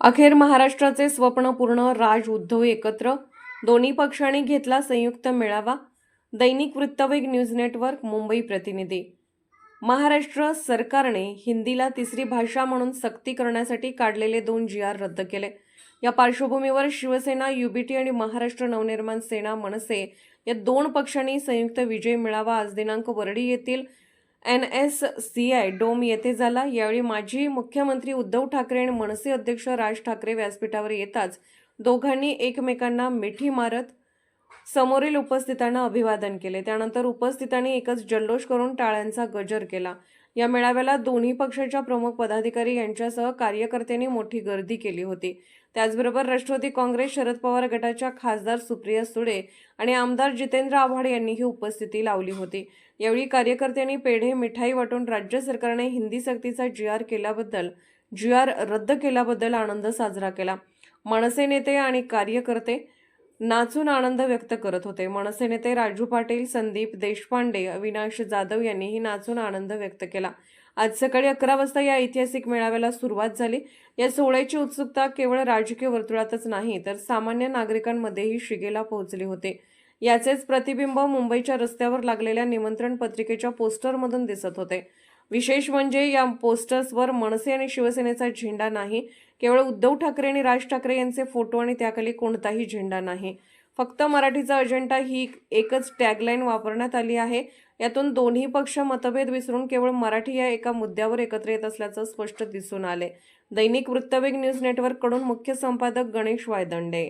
अखेर महाराष्ट्राचे स्वप्न पूर्ण राज उद्धव एकत्र दोन्ही पक्षांनी घेतला संयुक्त मेळावा दैनिक वृत्तवेग न्यूज नेटवर्क मुंबई प्रतिनिधी. महाराष्ट्र सरकारने हिंदीला तिसरी भाषा म्हणून सक्ती करण्यासाठी काढलेले दोन जी आर रद्द केले. या पार्श्वभूमीवर शिवसेना युबीटी आणि महाराष्ट्र नवनिर्माण सेना मनसे या दोन पक्षांनी संयुक्त विजय मिळावा आज दिनांक वरडी येथील N S C I dome येथे झाला. यावेळी माजी मुख्यमंत्री उद्धव ठाकरे आणि मनसे अध्यक्ष राज ठाकरे व्यासपीठावर येताच दोघांनी एकमेकांना मिठी मारत समोरील उपस्थितांना अभिवादन केले. त्यानंतर उपस्थितांनी एकच जल्लोष करून टाळ्यांचा गजर केला. या मेळाव्याला दोन्ही पक्षाच्या प्रमुख पदाधिकारी यांच्यासह कार्यकर्त्यांनी मोठी गर्दी केली होती. त्याचबरोबर राष्ट्रवादी काँग्रेस शरद पवार गटाच्या खासदार सुप्रिया सुळे आणि आमदार जितेंद्र आव्हाड यांनीही उपस्थिती लावली होती. यावेळी कार्यकर्त्यांनी पेढे मिठाई वाटून राज्य सरकारने हिंदी सक्तीचा जी आर केल्याबद्दल जी आर रद्द केल्याबद्दल आनंद साजरा केला. मनसे नेते आणि कार्यकर्ते नाचून आनंद व्यक्त करत होते. मनसे नेते राजू पाटील संदीप देशपांडे अविनाश जाधव यांनीही नाचून आनंद व्यक्त केला. आज सकाळी अकरा वाजता या ऐतिहासिक मेळाव्याला सुरुवात झाली. या सोहळ्याची उत्सुकता केवळ राजकीय वर्तुळातच नाही तर सामान्य नागरिकांमध्येही शिगेला पोहोचली होते. याचेच प्रतिबिंब मुंबईच्या रस्त्यावर लागलेल्या निमंत्रण पत्रिकेच्या पोस्टरमधून दिसत होते. विशेष म्हणजे या पोस्टर्सवर मनसे आणि शिवसेनेचा झेंडा नाही केवळ उद्धव ठाकरे आणि राज ठाकरे यांचे फोटो आणि त्याखाली कोणताही झेंडा नाही. फक्त मराठीचा अजेंडा ही एकच टॅगलाईन वापरण्यात आली आहे. यातून दोन्ही पक्ष मतभेद विसरून केवळ मराठी या एका मुद्द्यावर एकत्र येत असल्याचं स्पष्ट दिसून आले दैनिक वृत्तवेग न्यूज नेटवर्ककडून मुख्य संपादक गणेश वायदंडे.